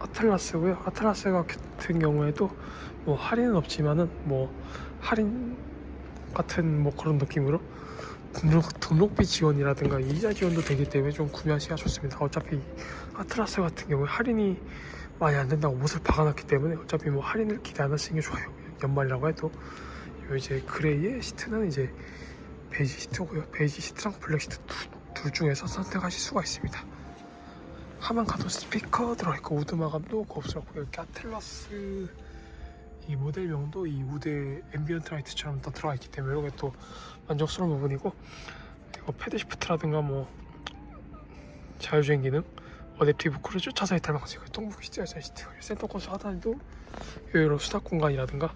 아틀라스고요. 아틀라스 같은 경우에도 뭐 할인은 없지만은 뭐 할인 같은 뭐 그런 느낌으로 등록, 등록비 지원이라든가 이자 지원도 되기 때문에 좀 구매하시기가 좋습니다. 어차피 아틀라스 같은 경우에 할인이 많이 안 된다고 못을 박아놨기 때문에 어차피 뭐 할인을 기대 안 하시는 게 좋아요. 연말이라고 해도 요 이제 그레이의 시트는 이제 베이지 시트고요. 베이지 시트랑 블랙 시트 두, 둘 중에서 선택하실 수가 있습니다. 하만 가도 스피커 들어있고 우드 마감도 고급스럽고 이렇게 아틀라스 이 모델명도 이 우드 앰비언트 라이트처럼 또 들어가 있기 때문에 이게 또 만족스러운 부분이고 그리고 패드 시프트라든가 뭐 자율주행 기능 어댑티브 크루즈 차선 이탈 방식 동북 시트 열선 시트 센터 콘솔 하단에도 여유로운 수납 공간이라든가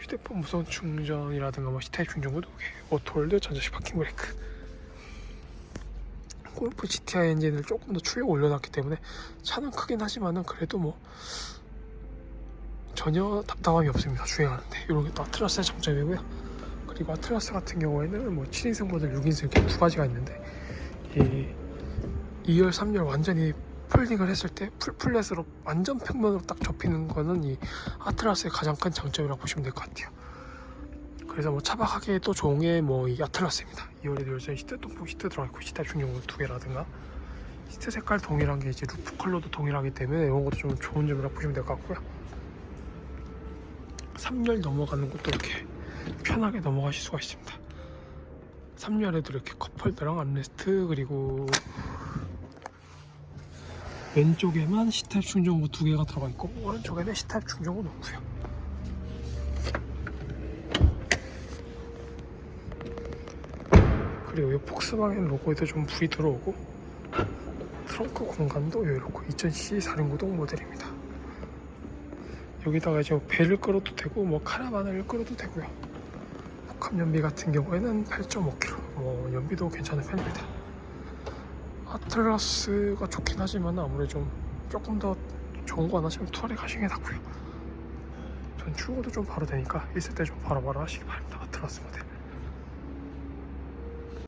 휴대폰 무선 충전이라든가 뭐 C타입 충전구도 오토홀드 전자식 파킹 브레이크 골프 GTI 엔진을 조금 더 출력 올려놨기 때문에 차는 크긴 하지만은 그래도 뭐 전혀 답답함이 없습니다 주행하는데. 이런 게 또 아틀라스의 장점이고요. 그리고 아틀라스 같은 경우에는 뭐 7인승 모델 6인승 이렇게 두 가지가 있는데 이 2열 3열 완전히 폴딩을 했을 때 풀플랫으로 완전 평면으로 딱 접히는 거는 이 아틀라스의 가장 큰 장점이라고 보시면 될 것 같아요 그래서 뭐 차박하기에도 좋은 게 뭐 이 아틀라스입니다. 2열에도 열선 시트, 동풍 시트 들어있고 시트 중용구 두 개라든가. 시트 색깔 동일한 게 이제 루프 컬러도 동일하기 때문에 이런 것도 좀 좋은 점이라고 보시면 될 것 같고요. 3열 넘어가는 것도 이렇게 편하게 넘어가실 수가 있습니다. 3열에도 이렇게 컵홀더랑 암레스트 그리고 왼쪽에만 C타입 충전구 두 개가 들어가 있고 오른쪽에는 C타입 충전구 넣고요 그리고 이 폭스바겐 로고에도 좀 불이 들어오고 트렁크 공간도 여유롭고 2000cc 4륜구동 모델입니다. 여기다가 이제 뭐 배를 끌어도 되고 뭐 카라반을 끌어도 되고요. 복합 연비 같은 경우에는 8.5kg 뭐 연비도 괜찮은 편입니다. 아틀라스가 좋긴 하지만 아무래도 좀 조금 더 좋은 거 하나시면 투어리 가시는 게 낫고요. 전 출고도 좀 바로 되니까 있을 때 좀 바로바로 하시기 바랍니다. 아틀라스 모델